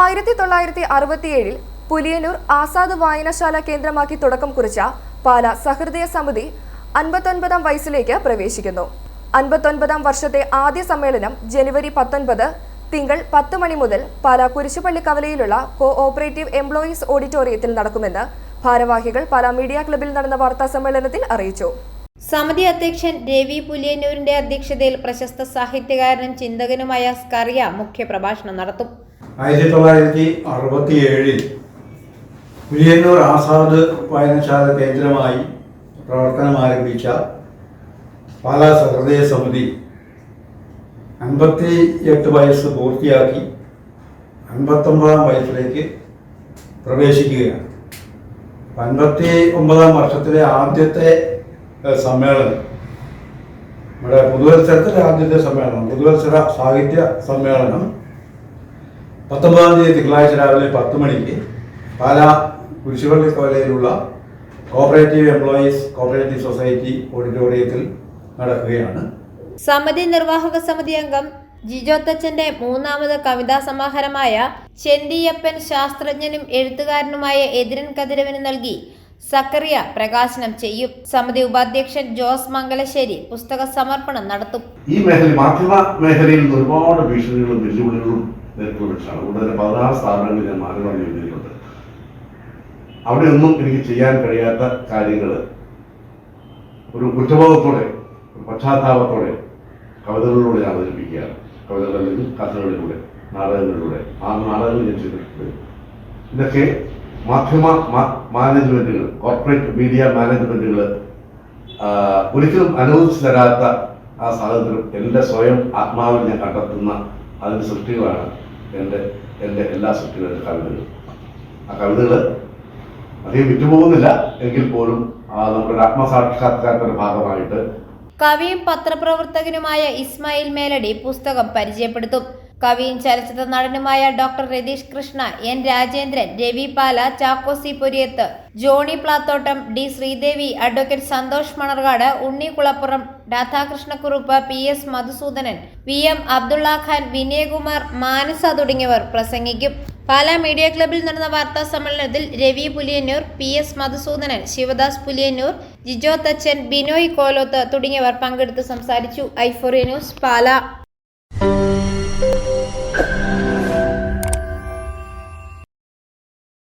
ആയിരത്തി തൊള്ളായിരത്തി അറുപത്തിയേഴിൽ പുലിയന്നൂർ ആസാദ് വായനശാല കേന്ദ്രമാക്കി തുടക്കം കുറിച്ച പാല സഹൃദയ സമിതി അൻപത്തൊൻപതാം വയസ്സിലേക്ക് പ്രവേശിക്കുന്നു. അൻപത്തൊൻപതാം വർഷത്തെ ആദ്യ സമ്മേളനം ജനുവരി പത്തൊൻപത് തിങ്കൾ പത്ത് മണി മുതൽ പാല കുരിശുപള്ളി കവലയിലുള്ള കോ ഓപ്പറേറ്റീവ് എംപ്ലോയീസ് ഓഡിറ്റോറിയത്തിൽ നടക്കുമെന്ന് ഭാരവാഹികൾ പാല മീഡിയ ക്ലബിൽ നടന്ന വാർത്താ സമ്മേളനത്തിൽ അറിയിച്ചു. സമിതി അധ്യക്ഷൻ രവി പുലിയന്നൂരിന്റെ അധ്യക്ഷതയിൽ പ്രശസ്ത സാഹിത്യകാരനും ചിന്തകനുമായ സ്കറിയ മുഖ്യപ്രഭാഷണം നടത്തും. ആയിരത്തി തൊള്ളായിരത്തി അറുപത്തി ഏഴിൽ പുലിയന്നൂർ ആസാദ് വായനശാല കേന്ദ്രമായി പ്രവർത്തനം ആരംഭിച്ച പാലാ സഹൃദയ സമിതി അൻപത്തി എട്ട് വയസ്സ് പൂർത്തിയാക്കി അൻപത്തൊമ്പതാം വയസ്സിലേക്ക് പ്രവേശിക്കുകയാണ്. അൻപത്തി ഒമ്പതാം വർഷത്തിലെ ആദ്യത്തെ സമ്മേളനം നമ്മുടെ പുതുവത്സരത്തിലെ ആദ്യത്തെ സമ്മേളനം പുതുവത്സര സാഹിത്യ സമ്മേളനം പത്തൊമ്പതാം തീയതി തിങ്കളാഴ്ച രാവിലെ പത്ത് മണിക്ക് പാലാ കുരിശുപള്ളി കോലയിലുള്ള കോപ്പറേറ്റീവ് എംപ്ലോയീസ് കോപ്പറേറ്റീവ് സൊസൈറ്റി ഓഡിറ്റോറിയത്തിൽ നടക്കുകയാണ്. സമിതി നിർവാഹക സമിതി അംഗം ജിജോ തച്ചന്റെ മൂന്നാമത് കവിതാ സമാഹാരമായ ചെണ്ടിയപ്പൻ ശാസ്ത്രജ്ഞനും എഴുത്തുകാരനുമായ എതിരൻ കതിരവന് നൽകി സക്കറിയ പ്രകാശനം ചെയ്യും. സമിതി ഉപാധ്യക്ഷൻ ജോസ് മംഗലശ്ശേരി പുസ്തക സമർപ്പണം നടത്തും. ഈ മേഖല മാധ്യമ മേഖലയിൽ നിന്ന് ഒരുപാട് ഭീഷണികളും വെല്ലുവിളികളും നേരിട്ടുള്ള മനുഷ്യനാണ് പതിനാറ് സ്ഥാപനങ്ങൾ ഞാൻ മാനവ അവിടെ അവിടെയൊന്നും എനിക്ക് ചെയ്യാൻ കഴിയാത്ത കാര്യങ്ങൾ ഒരു കുറ്റബോധത്തോടെ ഒരു പശ്ചാത്താപത്തോടെ കവിതകളിലൂടെ ഞാൻ അവതരിപ്പിക്കുകയാണ്. കവിതകൾ കഥകളിലൂടെ നാടകങ്ങളിലൂടെ. ആ നാടകങ്ങൾ ഞാൻ ചെയ്തിട്ടുണ്ട്. ഇതൊക്കെ മാധ്യമ മാനേജ്മെന്റുകൾ കോർപ്പറേറ്റ് മീഡിയ മാനേജ്മെന്റുകൾ ഒരിക്കലും അനുവദിച്ചു തരാത്ത ആ സാഹചര്യം എന്റെ സ്വയം ആത്മാവിൽ ഞാൻ കണ്ടെത്തുന്ന അതിന്റെ സൃഷ്ടികളാണ് എന്റെ എന്റെ എല്ലാ സൃഷ്ടികളും കവിതകൾ. ആ കവിതകൾ അധികം വിറ്റുപോകുന്നില്ല എങ്കിൽ പോലും നമ്മുടെ ആത്മസാക്ഷാത്കാരത്തിന്റെ ഭാഗമായിട്ട് കവിയും പത്രപ്രവർത്തകനുമായ ഇസ്മായിൽ മേലടി പുസ്തകം പരിചയപ്പെടുത്തും. കവിയും ചലച്ചിത്ര നടനുമായ doctor Ratheesh Krishna N Rajendran Ravi Pala ചാക്കോസി Poriyath Johnny Plathottam D Sreedevi advocate Santhosh Manarcad Unni Kulappuram Radhakrishnakurup P S Madhusoodanan V M Abdulla Khan Vinayakumar Manasa തുടങ്ങിയവർ പ്രസംഗിക്കും. പാല മീഡിയ ക്ലബിൽ നടന്ന വാർത്താ സമ്മേളനത്തിൽ രവി പുലിയന്നൂർ പി എസ് മധുസൂദനൻ ശിവദാസ് പുലിയന്നൂർ ജിജോ തച്ചൻ ബിനോയ് കോലോത്ത് തുടങ്ങിയവർ പങ്കെടുത്ത് സംസാരിച്ചു. ഐഫോറിയ ന്യൂസ് പാല.